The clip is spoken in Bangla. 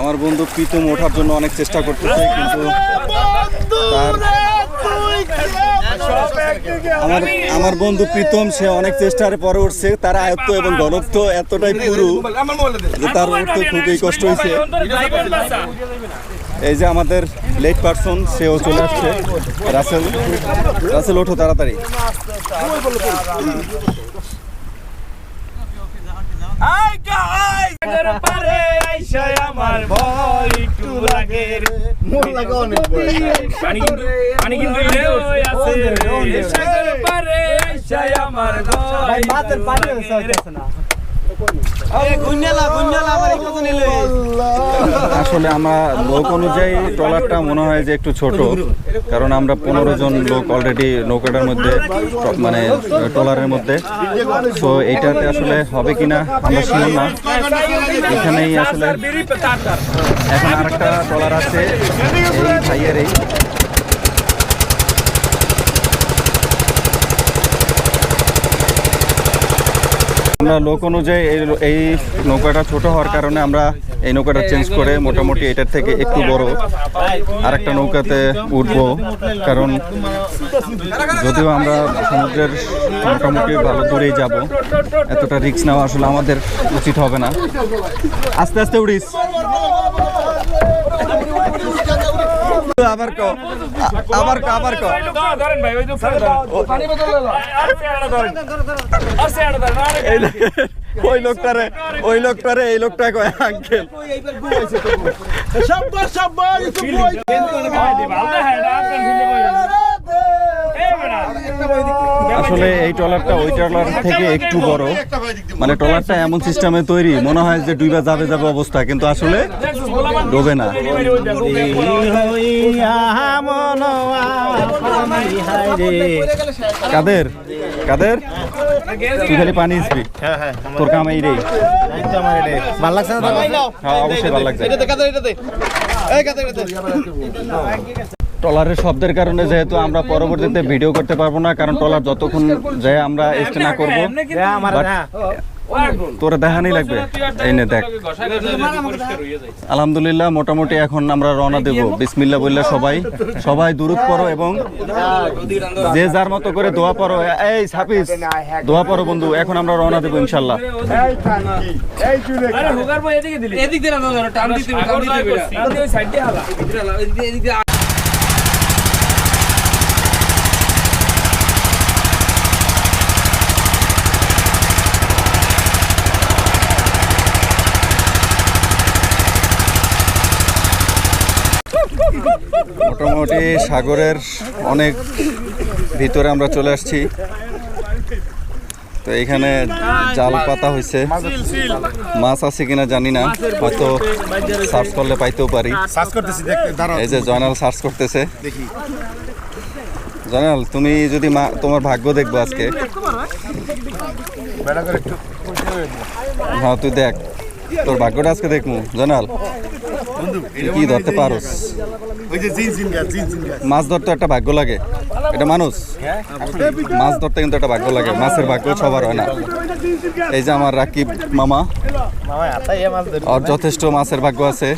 আমার বন্ধু প্রীতম ওঠার জন্য অনেক চেষ্টা করতেছে কিন্তু আমার আমার বন্ধু প্রীতম সে অনেক চেষ্টার পরে উঠছে। তার আয়ত্ত এবং ঘনত্ব এতটাই পুরু যে তার উঠতে খুবই কষ্ট হয়েছে। এই যে আমাদের লেট পারসন সেও চলে আসছে। রাসেল রাসেল ওঠো তাড়াতাড়ি। আমার পানি কিন্তু পানি কিন্তু আমার ভয় পানি আসলে আমার লোক অনুযায়ী ট্রলারটা মনে হয় যে একটু ছোট, কারণ আমরা পনেরো জন লোক অলরেডি নৌকাটার মধ্যে মানে ট্রলারের মধ্যে। তো এইটাতে আসলে হবে কিনা আমরা শিওর না। এখানেই আসলে, এখন আরেকটা ট্রলার আছে, এই ভাইয়ের এই আমরা লোক অনুযায়ী এই এই নৌকাটা ছোট হওয়ার কারণে আমরা এই নৌকাটা চেঞ্জ করে মোটামুটি এটার থেকে একটু বড় আর একটা নৌকাতে উঠবো। কারণ যদিও আমরা সমুদ্রের মোটামুটি ভালো দূরেই যাব, এতটা রিক্স নেওয়া আসলে আমাদের উচিত হবে না। আস্তে আস্তে উড়িস। আবার কো আবার কো আবার কো ধরেন ভাই ওই যে পানি বোতল আর সেটা ধরেন আর সেটা ধরেন ওই লোকটারে ওই লোকটারে এই লোকটা কয় আঙ্কেল আসলে এই ট্রলারটা ওই ট্রলার থেকে একটু বড়। মানে ট্রলারটা এমন সিস্টেমে তৈরি মনে হয় যে ডুইবা যাবে যাবে অবস্থা কিন্তু আসলে ডোবে না। কাদের? কাদের? তুই খালি পানি ইসবি তোর কাম এই রে। ভালো লাগছে না হ্যাঁ অবশ্যই ভালো লাগছে। ট্রলারের শব্দের কারণে যেহেতু আমরা পরবর্তীতে ভিডিও করতে পারব না কারণ ট্রলার যতক্ষণ যায় আমরা স্টে না করব But তোরা দেখানি লাগবে। এই নে দেখ। আলহামদুলিল্লাহ মোটামুটি এখন আমরা রওনা দেব। বিসমিল্লাহ বললে সবাই। সবাই দূরত পড়ো এবং যে যার মতো করে দোয়া পড়ো। এই ছাপিস দোয়া পড়ো বন্ধু এখন আমরা রওনা দেবো ইনশাল্লাহ এদিক দিয়ে না ধরো টান দিতে টান দিতে ওই সাইড দিয়ে হালা মোটামুটি সাগরের অনেক ভিতরে আমরা চলে আসছি। তো এখানে জাল পাতা হয়েছে মাছ আছে কিনা জানি না হয়তো সার্চ করলে পাইতেও পারি। এই যে জয়নাল সার্চ করতেছে। জয়নাল তুমি যদি মা তোমার ভাগ্য দেখব আজকে। হ্যাঁ তুই দেখ। তোর ভাগ্যটা আজকে দেখব জানাল কি ধরতে পারোস? মাছ ধরতে একটা ভাগ্য লাগে। এটা মানুষ? মাছ ধরতে কিন্তু একটা ভাগ্য লাগে। মাছের ভাগ্য সবার হয় না। এই যে আমার রাকিব মামা। আর যথেষ্ট মাছের ভাগ্য আছে।